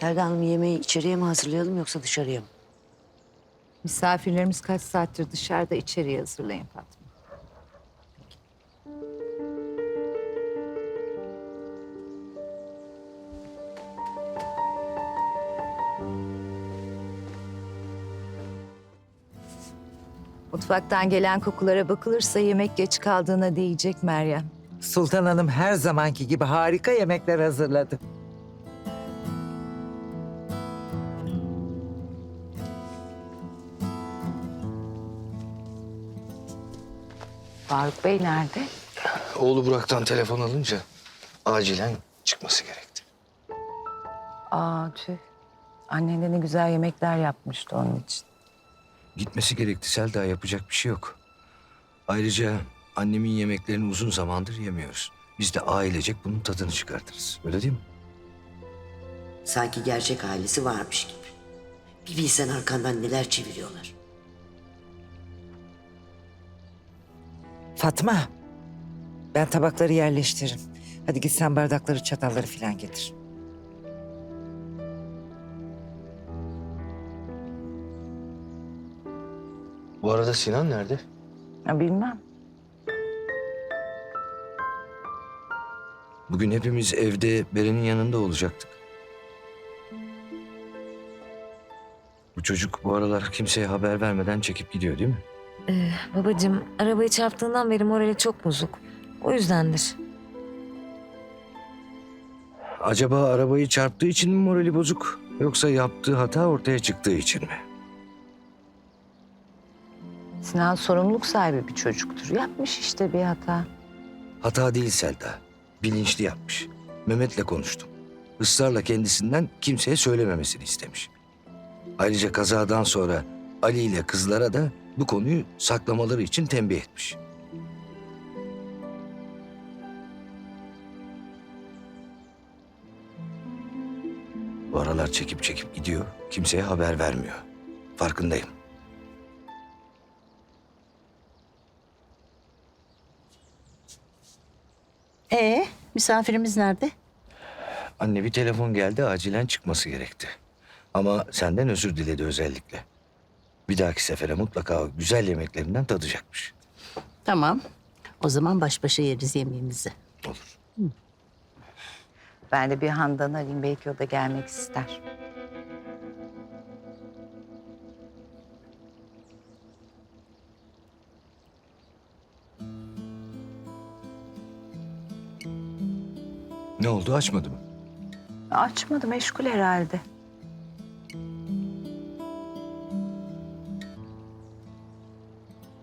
Selda Hanım yemeği içeriye mi hazırlayalım yoksa dışarıya mı? Misafirlerimiz kaç saattir dışarıda içeriye hazırlayın Fatma. Mutfaktan gelen kokulara bakılırsa yemek geç kaldığına değecek Meryem. Sultan Hanım her zamanki gibi harika yemekler hazırladı. Faruk Bey nerede? Oğlu Burak'tan telefon alınca acilen çıkması gerekti. Aa tüh. Annen de ne güzel yemekler yapmıştı onun için. Gitmesi gerekti Selda yapacak bir şey yok. Ayrıca annemin yemeklerini uzun zamandır yemiyoruz. Biz de ailecek bunun tadını çıkartırız. Öyle değil mi? Sanki gerçek ailesi varmış gibi. Bir bilsen arkandan neler çeviriyorlar. Fatma, ben tabakları yerleştiririm. Hadi git sen bardakları, çatalları falan getir. Bu arada Sinan nerede? Ya bilmem. Bugün hepimiz evde Beren'in yanında olacaktık. Bu çocuk bu aralar kimseye haber vermeden çekip gidiyor değil mi? Babacığım arabayı çarptığından beri morali çok bozuk. O yüzdendir. Acaba arabayı çarptığı için mi morali bozuk? Yoksa yaptığı hata ortaya çıktığı için mi? Sinan sorumluluk sahibi bir çocuktur. Yapmış işte bir hata. Hata değil Selda. Bilinçli yapmış. Mehmet'le konuştum. Israrla kendisinden kimseye söylememesini istemiş. Ayrıca kazadan sonra Ali ile kızlara da bu konuyu saklamaları için tembih etmiş. Bu aralar çekip çekip gidiyor. Kimseye haber vermiyor. Farkındayım. Ee, misafirimiz nerede? Anne bir telefon geldi acilen çıkması gerekti. Ama senden özür diledi özellikle. Bir dahaki sefere mutlaka o güzel yemeklerinden tadacakmış. Tamam. O zaman baş başa yeriz yemeğimizi. Olur. Ben de bir Handan alayım. Belki o da gelmek ister. Ne oldu açmadı mı? Açmadı. Meşgul herhalde.